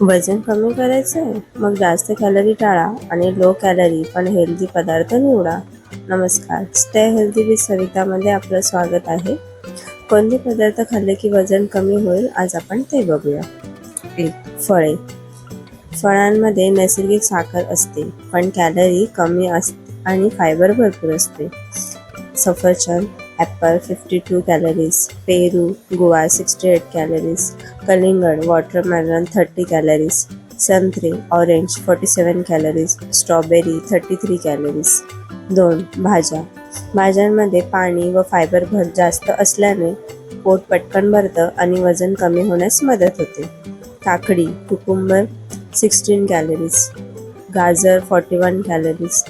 वजन कमी करायचं आहे मग जास्त कॅलरी टाळा आणि लो कॅलरी पण हेल्दी पदार्थ निवडा. नमस्कार. स्टे हेल्दी विथ सवितामध्ये आपलं स्वागत आहे. कोणते पदार्थ खाल्ले की वजन कमी होईल आज आपण ते बघूया. एक फळे. फळांमध्ये नैसर्गिक साखर असते पण कॅलरी कमी असते आणि फायबर भरपूर असते. सफरचंद. ॲपल फिफ्टी टू कॅलरीज पेरू गुवा सिक्स्टी एट कॅलरीज कलिंगड वॉटरमेलन थर्टी कॅलरीज संत्रे orange forty seven calories strawberry thirty three calories दोन भाज्या. भाज्यांमध्ये पाणी व फायबर भर जास्त असल्याने पोट पटकन भरतं आणि वजन कमी होण्यास मदत होते. काकडी कुकुंबर सिक्स्टीन कॅलरीज गाजर forty one calories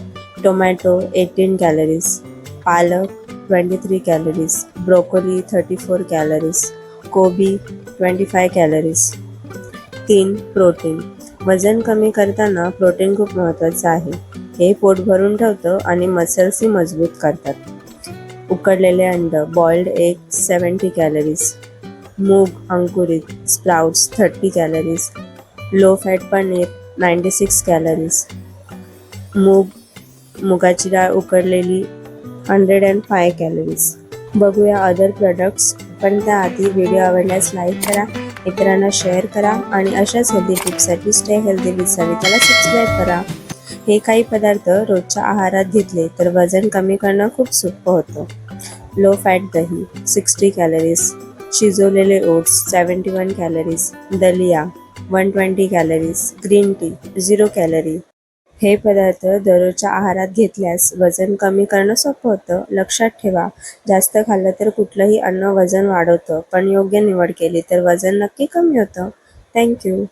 tomato eighteen calories पालक twenty three calories broccoli thirty four calories कोबी ट्वेंटी फाय कॅलरीज तीन प्रोटीन वजन कमी करताना प्रोटीन खूप महत्त्वाचं आहे. हे पोट भरून ठेवतं आणि मसल्सही मजबूत करतात. उकडलेले अंड बॉइल्ड एग सेवन्टी कॅलरीज मूग अंकुरित sprouts thirty calories low fat paneer ninety six calories मूग मुगाची डाळ उकडलेली हंड्रेड अँड फाय कॅलरीज बघूया अदर प्रोडक्ट्स पण त्याआधी व्हिडिओ आवडल्यास लाईक करा इतरांना शेअर करा आणि अशाच हेल्दी टिप्ससाठी स्टे हेल्दी विथ सविताला सबस्क्राईब करा. हे काही पदार्थ रोजच्या आहारात घेतले तर वजन कमी करणं खूप सोपं होतं. लो फॅट दही सिक्स्टी कॅलरीज शिजवलेले ओट्स सेवन्टी वन कॅलरीज दलिया one twenty calories green tea zero calorie हे पदार्थ दररोजच्या आहारात घेतल्यास वजन कमी करणं सोपं होतं. लक्षात ठेवा जास्त खाल्लं तर कुठलंही अन्न वजन वाढवतं पण योग्य निवड केली तर वजन नक्की कमी होतं. थँक्यू.